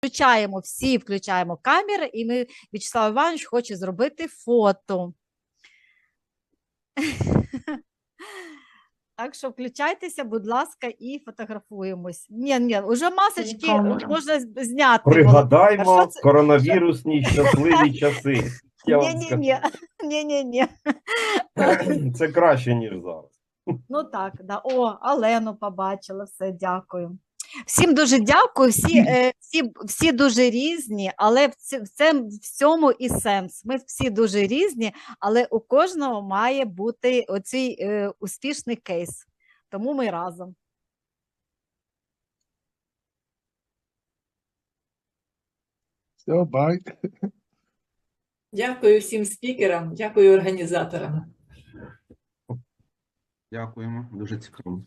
включаємо всі, включаємо камери, і ми В'ячеслав Іванович хоче зробити фото. Так що включайтеся, будь ласка, і фотографуємось. Ні, ні, уже масочки можна зняти. Пригадаймо коронавірусні щасливі часи. Я вам Ні, ні, ні, ні, ні, ні. Це краще, ніж зараз. Ну так, да. О, Алену побачила, все, дякую. Всім дуже дякую. Всі, е, всі, всі дуже різні, але в цьому і сенс. Ми всі дуже різні, але у кожного має бути оцей е, успішний кейс. Тому ми разом. Все, бай. Дякую всім спікерам, дякую організаторам. Дякуємо, дуже цікаво.